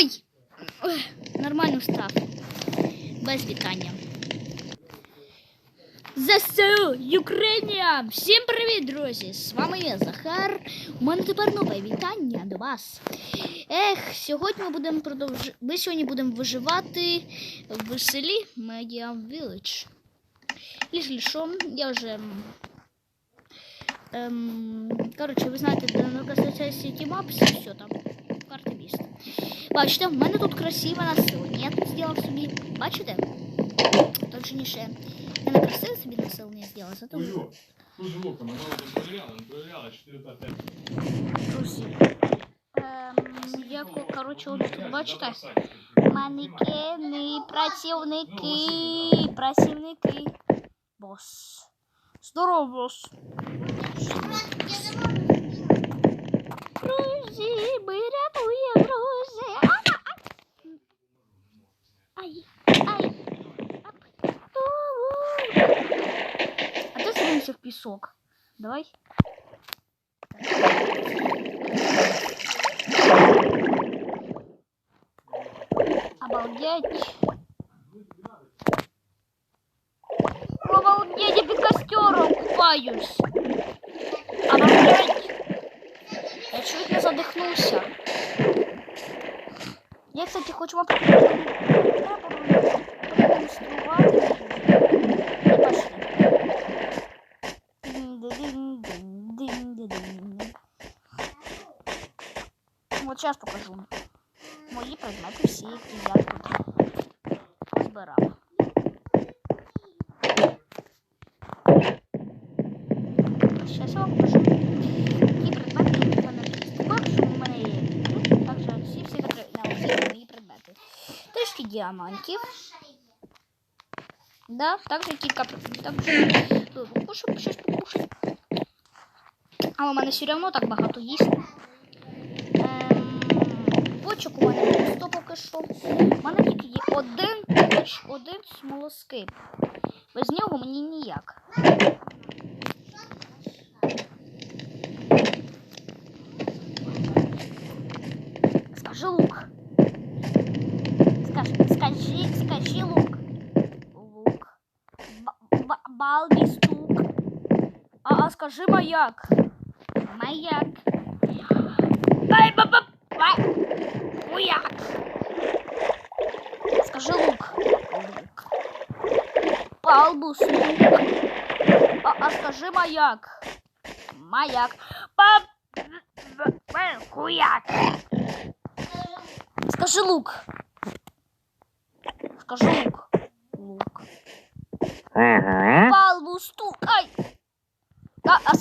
Ой! Нормально встав. Без вітання. ЗСУ Україна! Всім привіт, друзі! З вами я, Захар. У мене тепер нове вітання до вас. Ех, сьогодні ми будемо продовж... Ми сьогодні будемо виживати в селі Media Village. Якщо що, я вже. Ем, коротше, ви знаєте, де на City Maps, все там. Карта міста. Бачите, в мене тут красиве населення. Я тут зробив собі. Бачите? Точніше. Я не красиве собі населення зробила, зато Ой-ой, что же оком? Она вот проверяла, не проверяла, 4 5 друзі. Ем, яко, коротше, от тут бачите? Манекени, працівники, працівники. Бос. Здорово, бос. Друзі, ми рятуємо, друзі. А, а, а. Ай, ай. Ап. У-у. А ти звернувся в пісок. Давай. Обалдеть. Обалдеть, я під костером купаюсь. Я чуть не задихнувся. Я, кстати, хочу вам продемонструвати. І пошли. Дин-дин-дин-дин-дин-дин. Вот сейчас покажу. Мої предмети всі, які я тут збирав. Зараз я вам покажу. Діамантів. Да, также кілька також покушаю, щось покушати. Але у мене все одно так багато їсти. Ем, Бочок у мене просто поки що. У мене тільки є один, один смолоскип. Без нього мені ніяк. Балбі стук. А, а скажи маяк. Маяк. Ай, ба ба ба Маяк. Скажи лук. Лук. Балбус лук. А, а скажи маяк. Маяк. Ба б- б- Хуяк. Скажи лук. Скажи лук. Лук.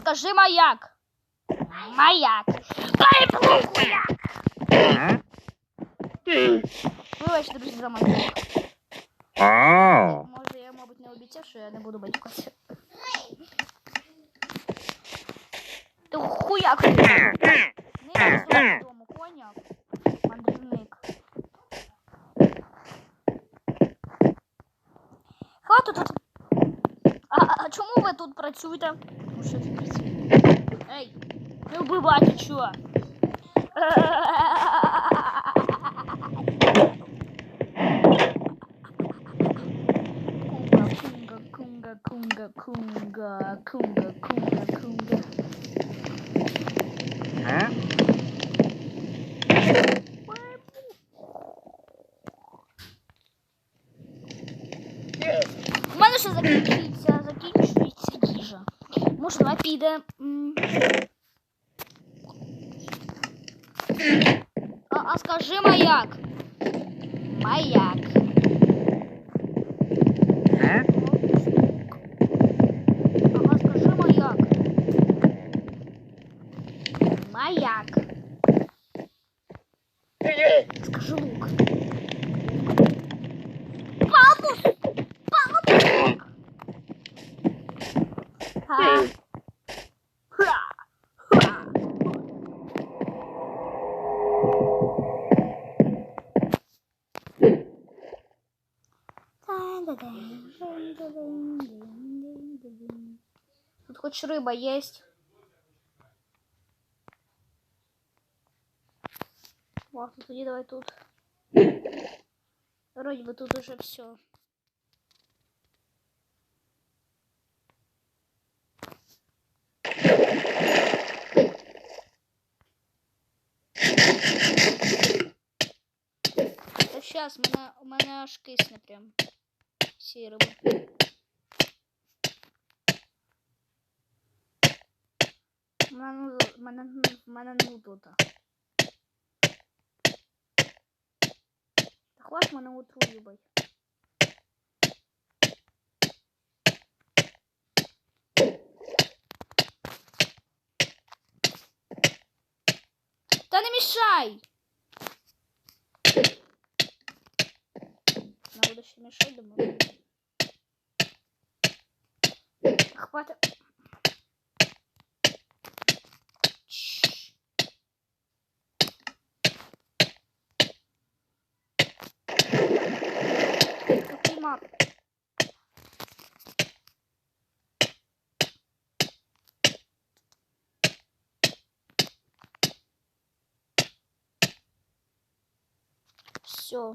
Скажи маяк. Маяк. Ай, хуяк. Вибачте, друзі, за мене. Може, я, мабуть, не обіцяв, що я не буду батькатися. Ти хуяк. Не я дому, поняв? Мандрівник. Тут. А, а чому ви тут працюєте? Ну, що тут працюєте? Ей, не вбивайте, чого? Кунга, кунга, кунга, кунга, кунга, кунга, кунга. У М. А, а скажи маяк. Маяк. Ага, скажи маяк. Маяк. Скажи лук. Папус! Папус! А. Ха. Ха. Тут хоть рыба есть. Ладно, тоді давай тут. Вроде бы тут уже все. Та щас, мене, у мене аж кисне прям. Всі риби. мене нудота. Та хват мене утрулювай. Та не мішай! Надо ще мішати, думаю. Хватить. Все.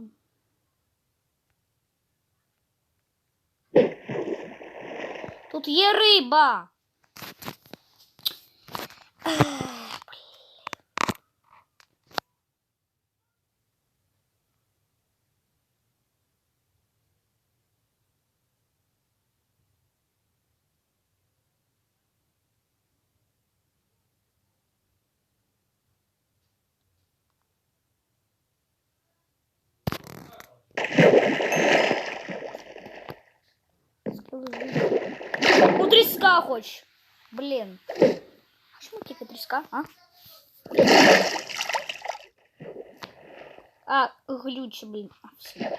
Тут є риба. треска хочешь? Блин. Почему какие-то треска, а? А, глючи, блин. А, все.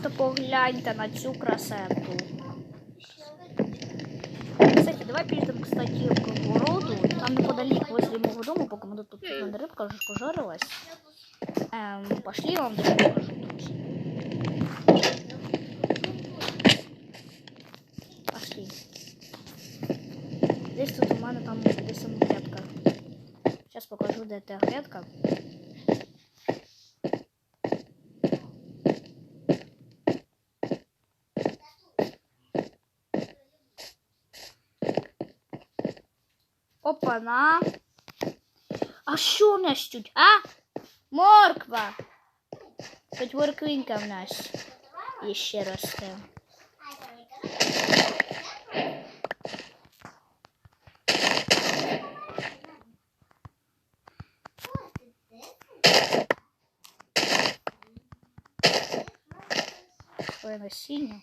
просто погляньте на цю красоту. Кстати, давай перейдем, кстати, к городу. Там неподалеку возле моего дома, пока мы тут мене рыбка уже пожарилась. Эм, пошли, я вам даже покажу. Пошли. Десь тут у мене там десь там грядка. Сейчас покажу, де та грядка. Опа-на. А що в нас тут, а? Морква. Хоч морквинка в нас іще росте. Своє насіння.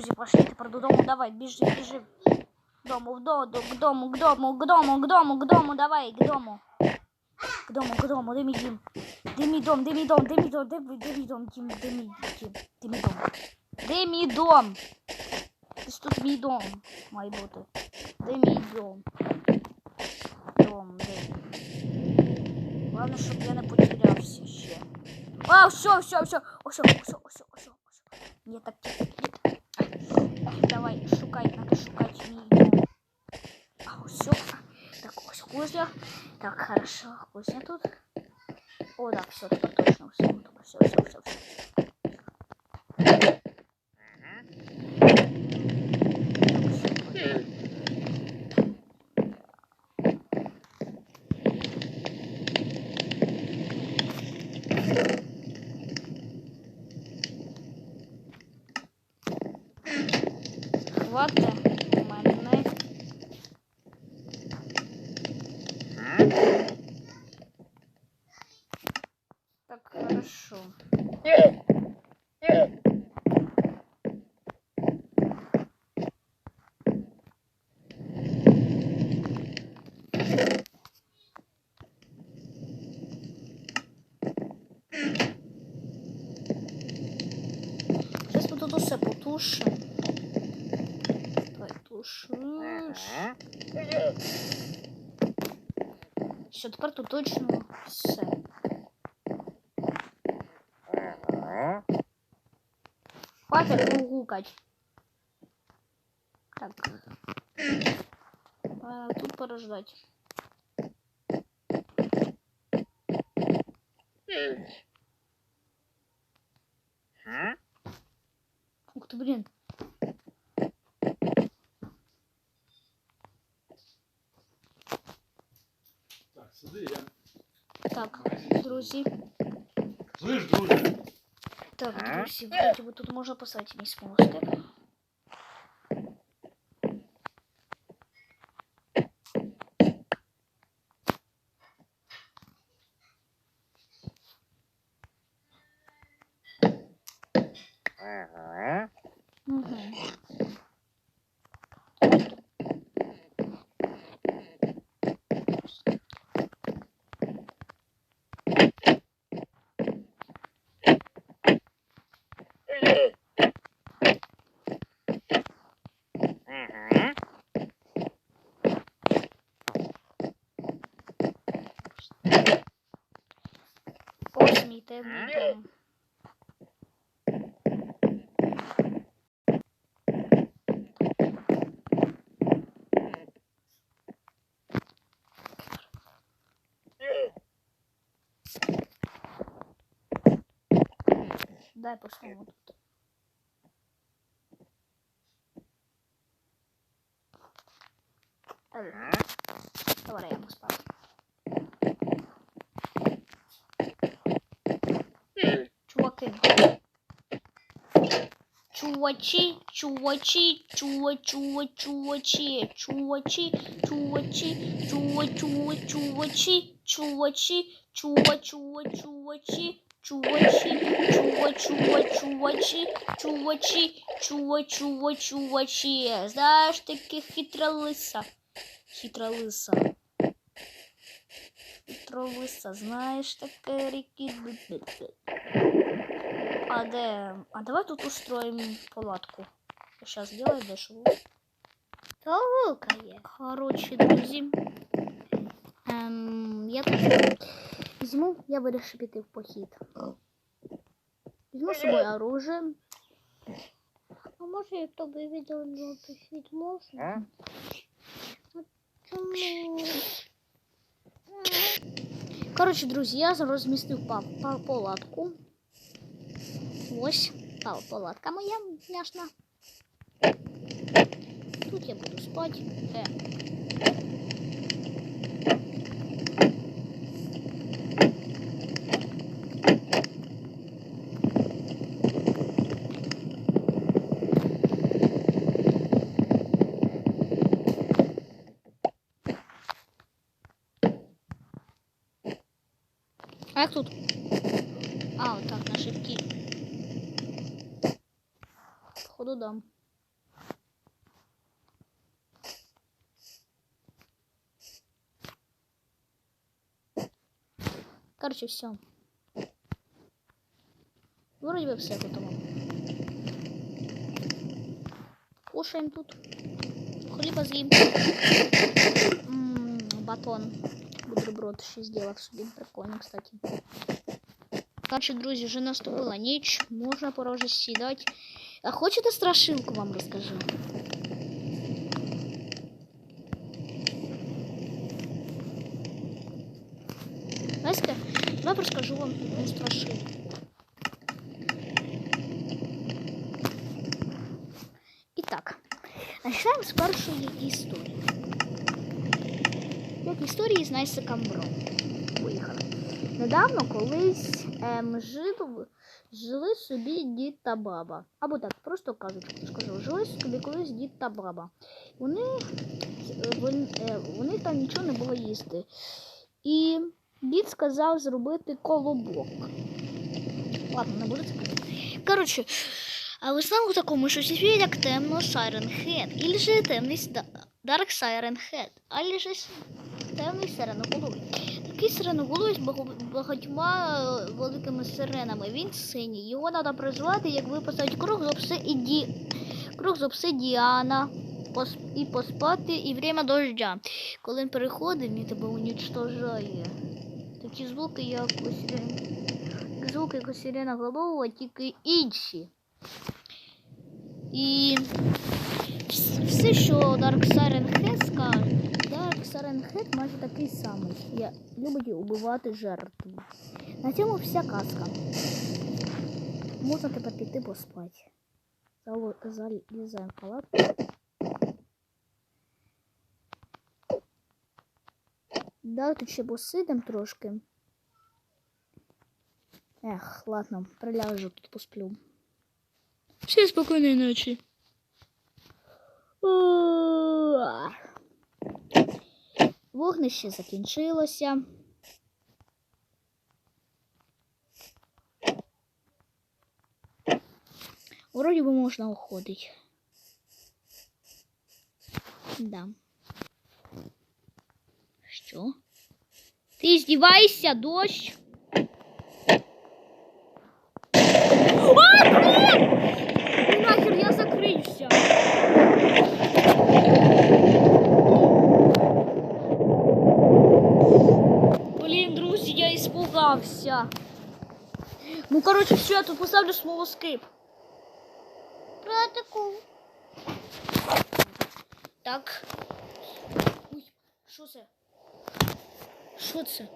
друзі, пошли тепер додому. Давай, біжи, біжи. Дому, в доду, к дому, к дому, к дому, к дому, к дому, давай, к дому. К дому, к дому, дыми дим. Дыми дом, дыми дом, дыми дом, дыми, дыми дом, дим, дыми, дим, дыми дом. Дыми дом. Ты что, дыми дом, мои боты. Дыми дом. Дом, дыми. Главное, чтобы я не потерялся еще. А, все, все, все, все, все, все, все. Мне так тихо. Давай, шукай, надо шукать дом. А, все. Так, ось кузня. Так, хорошо. Кузня тут. О, да, все, тепер точно все. Все, все, все, все. Все, точно. Хватить у мене. Так, хорошо. Сейчас мы тут усе потушим. Давай тушиш. Все, тепер тут точно все. Хватит гукать. Так. А, тут порождать ты, блин. Так, сиди, я. Так, друзі. Слышь, друже, Так, друзі, вроді би тут можна поставити місь мостик. Дай посмотрим тут. Е, Давай я поставлю. Чуваки. Чувачі, чувачі, чува, чува, чувачі, чувачі, чувачі, чува, чува, чувачі, чувачі, чува, чува, чувачі, чувачі, чува, чува, чувачі, чувачі, чува, чува, чувачі. Знаєш, таки хитра лиса. Хитра лиса. Хитра лиса, знаєш, таке ріки. А де? А давай тут устроим палатку. Сейчас сделай дешево. Толука є. Короче, друзі. Ем, я тут візьму, я вирішив піти в похід. Візьму з собою оружие. А може я тобі відео на похід можна? Чому? Коротше, друзі, я розмістив па па палатку. Ось па палатка моя няшна. Тут я буду спати. Е. Як тут? А, отак, на шибки. Походу дам. Короче, все. Вроде бы все готово. Кушаем тут. хліба з'їм. М, Батон Бутерброд ще зробив собі. Прикольно, кстати. Короче, друзі, вже наступила ніч, можна пора вже сідати. А хочете страшилку вам розкажу? Знаєте, я розкажу вам одну страшилку. І так, почнемо з першої історії. Історії з Найсиком Бро. Поїхали. Недавно колись ем, жив, жили собі дід та баба. Або так, просто кажуть, скажу, жили собі колись дід та баба. Вони, е, вон- е, вони там нічого не було їсти. І дід сказав зробити колобок. Ладно, не буду це казати. Коротше, а ви знали такому, що світ як темно Siren Head, или же темний Dark Siren Head, або же темний сиреноголовий. Такий сиреноголовий з багатьма е, великими сиренами. Він синій. Його треба призвати, як виписати круг з обсиді... круг з обсидіана і поспати, і время дождя. Коли він переходить, він тебе унічтожає. Такі звуки, як у сирен... звуки, як у сирена голового, тільки інші. І все, що Dark Siren Head скаже, Dark Siren Head майже такий самий. Я любить убивати жертву. На цьому вся казка. Можна тепер піти поспати. Зал- Залізаємо в палатку. Да, ще посидим трошки. Ех, ладно, приляжу тут посплю. Всім спокійної ночі. Уа. Вогнище закінчилося. Вроді би можна уходити. Да. Що? Ти здіваєшся, дощ? Ну, короче, все, я тут поставлю слово скрип. Протокол. Так. Ой, що це? Що це?